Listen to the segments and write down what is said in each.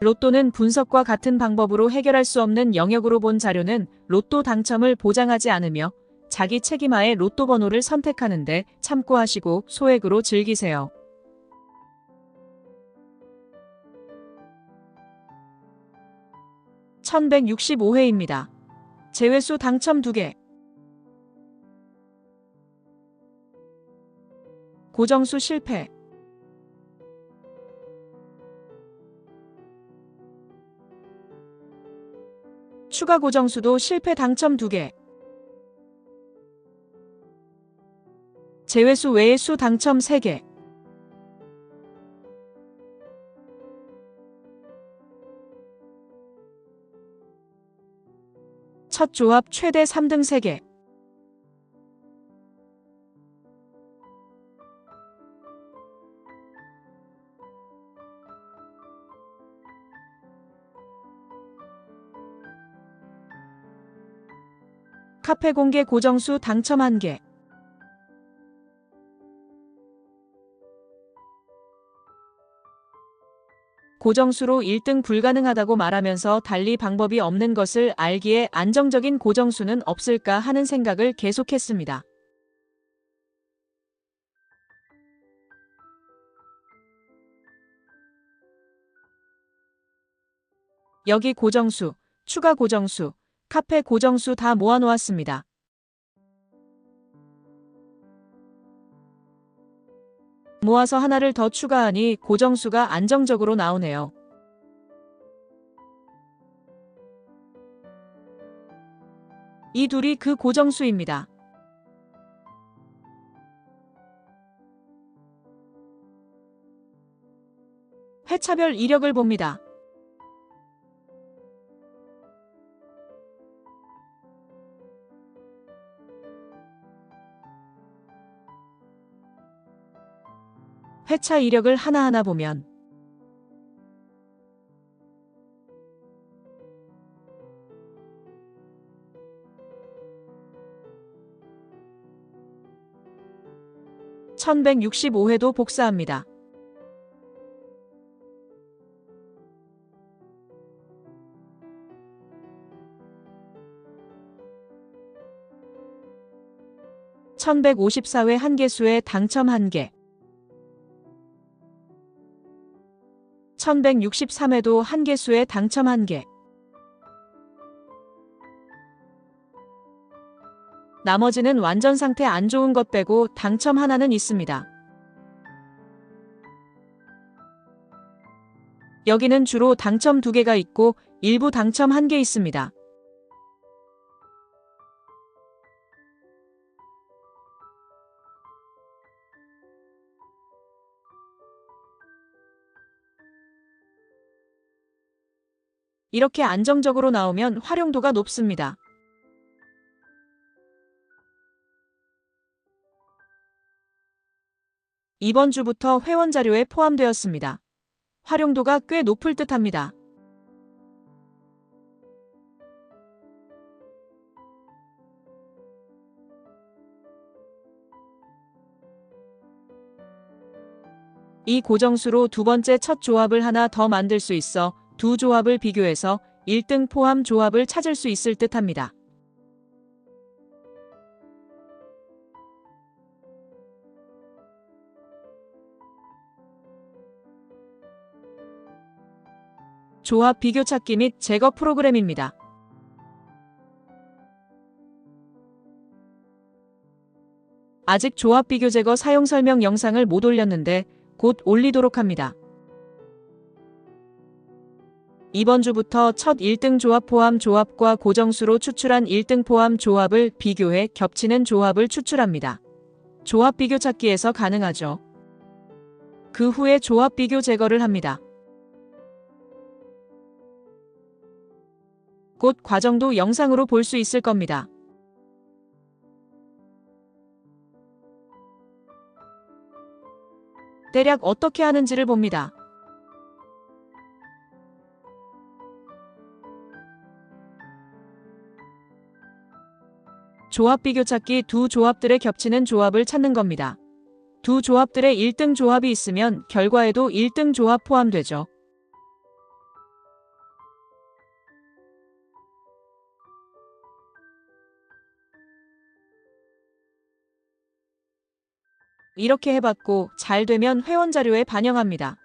로또는 분석과 같은 방법으로 해결할 수 없는 영역으로 본 자료는 로또 당첨을 보장하지 않으며 자기 책임하에 로또 번호를 선택하는데 참고하시고 소액으로 즐기세요. (1165회입니다) 제외수 당첨 2개. 고정수 실패 추가 고정수도 실패 당첨 2개. 제외수 외의 수 당첨 3개. 첫 조합 최대 3등 3개. 카페 공개 고정수 당첨 1개. 고정수로 1등 불가능하다고 말하면서 달리 방법이 없는 것을 알기에 안정적인 고정수는 없을까 하는 생각을 계속했습니다. 여기 고정수, 추가 고정수, 카페 고정수 다 모아놓았습니다. 모아서 하나를 더 추가하니 고정수가 안정적으로 나오네요. 이 둘이 그 고정수입니다. 회차별 이력을 봅니다. 회차 이력을 하나하나 보면 (1165회도) 복사합니다. (1154회) 한개수에 당첨 1개 1163회도 한 개수에 당첨 1개. 나머지는 완전 상태 안 좋은 것 빼고 당첨 하나는 있습니다. 여기는 주로 당첨 2개가 있고 일부 당첨 1개 있습니다. 이렇게 안정적으로 나오면 활용도가 높습니다. 이번 주부터 회원 자료에 포함되었습니다. 활용도가 꽤 높을 듯 합니다. 이 고정수로 두 번째 첫 조합을 하나 더 만들 수 있어 두 조합을 비교해서 1등 포함 조합을 찾을 수 있을 듯 합니다. 조합 비교 찾기 및 제거 프로그램입니다. 아직 조합 비교 제거 사용 설명 영상을 못 올렸는데 곧 올리도록 합니다. 이번 주부터 첫 1등 조합 포함 조합과 고정수로 추출한 1등 포함 조합을 비교해 겹치는 조합을 추출합니다. 조합 비교 찾기에서 가능하죠. 그 후에 조합 비교 제거를 합니다. 곧 과정도 영상으로 볼 수 있을 겁니다. 대략 어떻게 하는지를 봅니다. 조합 비교 찾기 두 조합들의 겹치는 조합을 찾는 겁니다. 두 조합들의 1등 조합이 있으면 결과에도 1등 조합 포함되죠. 이렇게 해봤고 잘 되면 회원 자료에 반영합니다.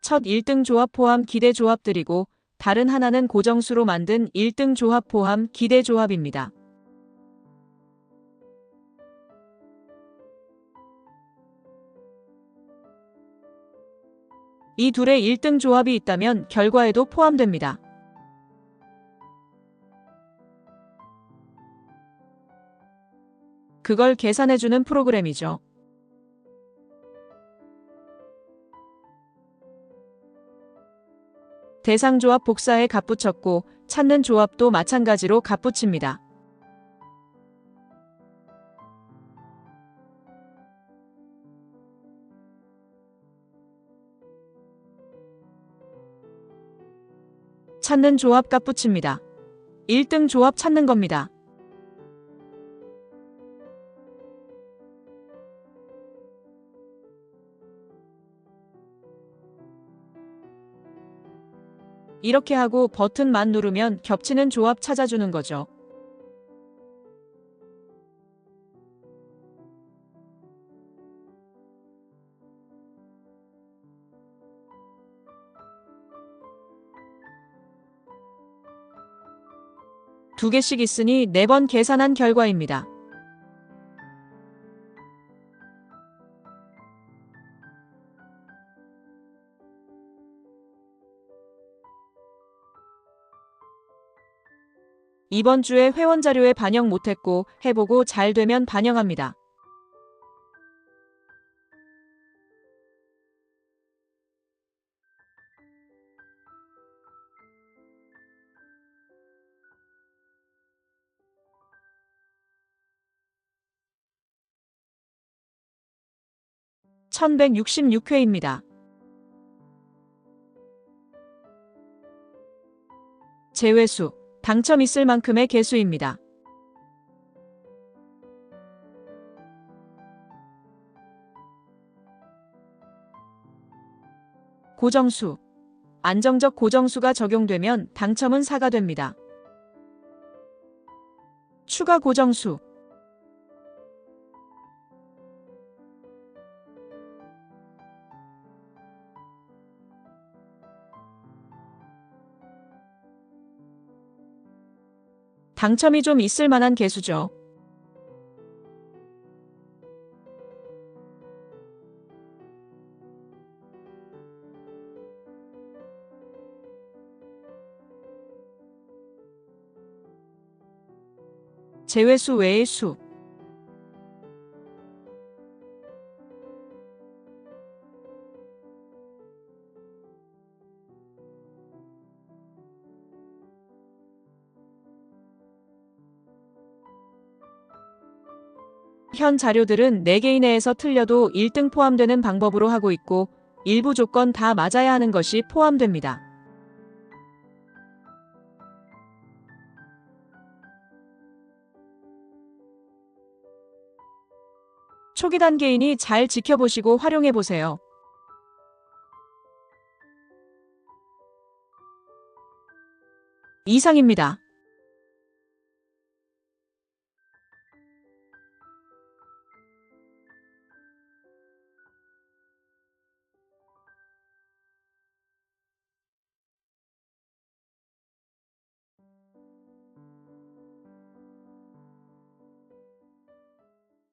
첫 1등 조합 포함 기대 조합들이고 다른 하나는 고정수로 만든 1등 조합 포함 기대 조합입니다. 이 둘의 1등 조합이 있다면 결과에도 포함됩니다. 그걸 계산해주는 프로그램이죠. 대상 조합 복사에 값붙였고 찾는 조합도 마찬가지로 값붙입니다. 찾는 조합 값붙입니다. 1등 조합 찾는 겁니다. 이렇게 하고 버튼만 누르면 겹치는 조합 찾아주는 거죠. 두 개씩 있으니 네 번 계산한 결과입니다. 이번 주에 회원 자료에 반영 못했고 해보고 잘 되면 반영합니다. (1166회입니다) 제외수 당첨 있을 만큼의 개수입니다. 고정수 안정적 고정수가 적용되면 당첨은 4가 됩니다. 추가 고정수 당첨이 좀 있을 만한 개수죠. 제외수 외의 수 현 자료들은 4개 이내에서 틀려도 1등 포함되는 방법으로 하고 있고 일부 조건 다 맞아야 하는 것이 포함됩니다. 초기 단계이니 잘 지켜보시고 활용해 보세요. 이상입니다.